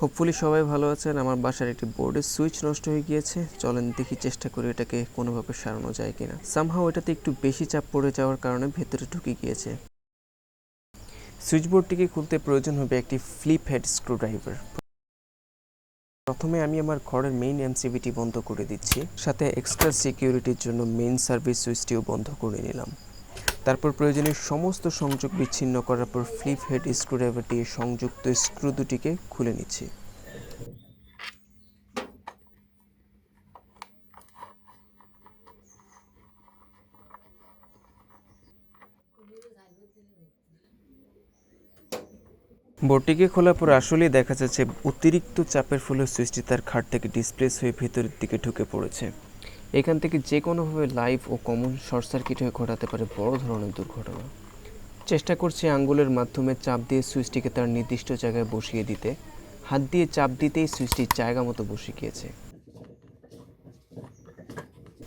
Hopefully সবাই ভালো আছেন। আমার বাসার একটি বোর্ডের সুইচ নষ্ট হয়ে গিয়েছে। চলেন দেখি চেষ্টা করি এটাকে কোনোভাবে সারানো যায় কিনা। সামহাও এটাতে একটু বেশি চাপ পড়ে যাওয়ার কারণে ভেতরে ঢুকে গিয়েছে। সুইচ বোর্ডটিকে খুলতে প্রয়োজন হবে একটি ফ্লিপ হেড স্ক্রুড্রাইভার প্রথমে আমি আমার ঘরের মেইন এমসিবিটি বন্ধ করে দিচ্ছি। সাথে এক্সট্রা সিকিউরিটির জন্য মেইন সার্ভিস সুইচটিও বন্ধ করে নিলাম। তারপর প্রয়োজনীয় সমস্ত সংযোগ বিচ্ছিন্ন করার পর ফ্লিপ হেড স্ক্রুড্রাইভার দিয়ে সংযুক্ত স্ক্রু দুটিকে খুলে নিচ্ছি। বোর্ডটিকে খোলার পর আসলেই দেখা যাচ্ছে অতিরিক্ত চাপের ফলে সুইচটি তার খাট থেকে ডিসপ্লেস হয়ে ভেতরের দিকে ঢুকে পড়েছে। এখান থেকে যে কোনোভাবে লাইভ ও কমন শর্ট সার্কিট হয়ে ঘটাতে পারে বড় ধরনের দুর্ঘটনা। চেষ্টা করছে আঙ্গুলের মাধ্যমে চাপ দিয়ে সুইচটিকে তার নির্দিষ্ট জায়গায় বসিয়ে দিতে। হাত দিয়ে চাপ দিতেই সুইচটি জায়গা মতো বসে গিয়েছে।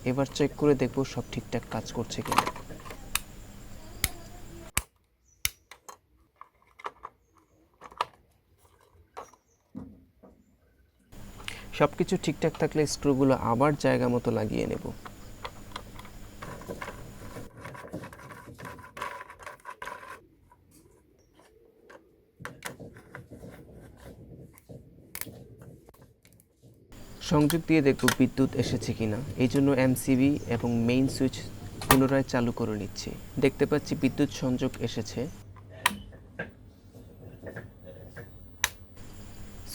এবার চেক করে দেখব সব ঠিকঠাক কাজ করছে কিনা। সব কিছু ঠিকঠাক থাকলে স্ক্রুগুলো আবার জায়গা মতো লাগিয়ে নেব। সংযোগ দিয়ে দেখব বিদ্যুৎ এসেছে কিনা। এই জন্য এমসিবি এবং মেইন সুইচ পুনরায় চালু করে নিচ্ছি। দেখতে পাচ্ছি বিদ্যুৎ সংযোগ এসেছে।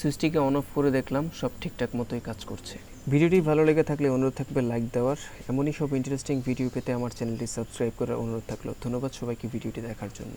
সুইচটিকে অন অফ করে দেখলাম, সব ঠিকঠাক মতোই কাজ করছে। ভিডিওটি ভালো লেগে থাকলে অনুরোধ থাকবে লাইক দেওয়ার। এমনই সব ইন্টারেস্টিং ভিডিও পেতে আমার চ্যানেলটি সাবস্ক্রাইব করার অনুরোধ থাকল। ধন্যবাদ সবাইকে ভিডিওটি দেখার জন্য।